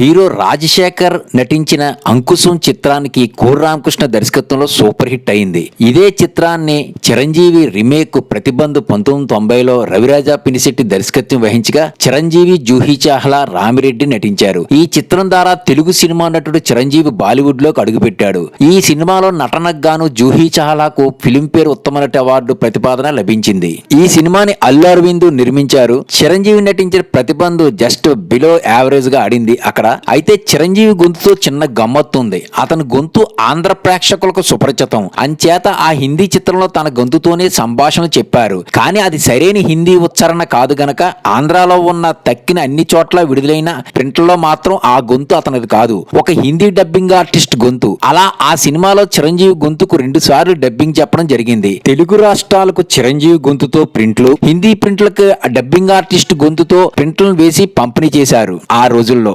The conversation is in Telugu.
హీరో రాజశేఖర్ నటించిన అంకుశం చిత్రానికి కోర్ రామకృష్ణ దర్శకత్వంలో సూపర్ హిట్ అయింది. ఇదే చిత్రాన్ని చిరంజీవి రీమేక్ ప్రతిబంధు పంతొమ్మిది తొంభైలో రవిరాజా పినిశెట్టి దర్శకత్వం వహించగా చిరంజీవి జూహీ చాహ్లా రామిరెడ్డి నటించారు. ఈ చిత్రం ద్వారా తెలుగు సినిమా నటుడు చిరంజీవి బాలీవుడ్లోకి అడుగుపెట్టాడు. ఈ సినిమాలో నటనకు గాను జూహీ చాహ్లాకు ఫిలింఫేర్ ఉత్తమ నటి అవార్డు ప్రతిపాదన లభించింది. ఈ సినిమాని అల్లు అరవింద్ నిర్మించారు. చిరంజీవి నటించిన ప్రతిబంధు జస్ట్ బిలో యావరేజ్గా ఆడింది. అక్కడ అయితే చిరంజీవి గొంతుతో చిన్న గమ్మత్తుంది అతని గొంతు ఆంధ్ర ప్రేక్షకులకు సుపరిచితం. అంచేత ఆ హిందీ చిత్రంలో తన గొంతుతోనే సంభాషణ చెప్పారు. కానీ అది సరైన హిందీ ఉచ్చారణ కాదు గనక ఆంధ్రాలో ఉన్న తక్కిన అన్ని చోట్ల విడుదలైన ప్రింట్లలో మాత్రం ఆ గొంతు అతనిది కాదు. ఒక హిందీ డబ్బింగ్ ఆర్టిస్ట్ గొంతు. అలా ఆ సినిమాలో చిరంజీవి గొంతుకు రెండు సార్లు డబ్బింగ్ చెప్పడం జరిగింది. తెలుగు రాష్ట్రాలకు చిరంజీవి గొంతుతో ప్రింట్లు హిందీ ప్రింట్లకు డబ్బింగ్ ఆర్టిస్ట్ గొంతుతో ప్రింట్లను వేసి పంపిణీ చేశారు ఆ రోజుల్లో.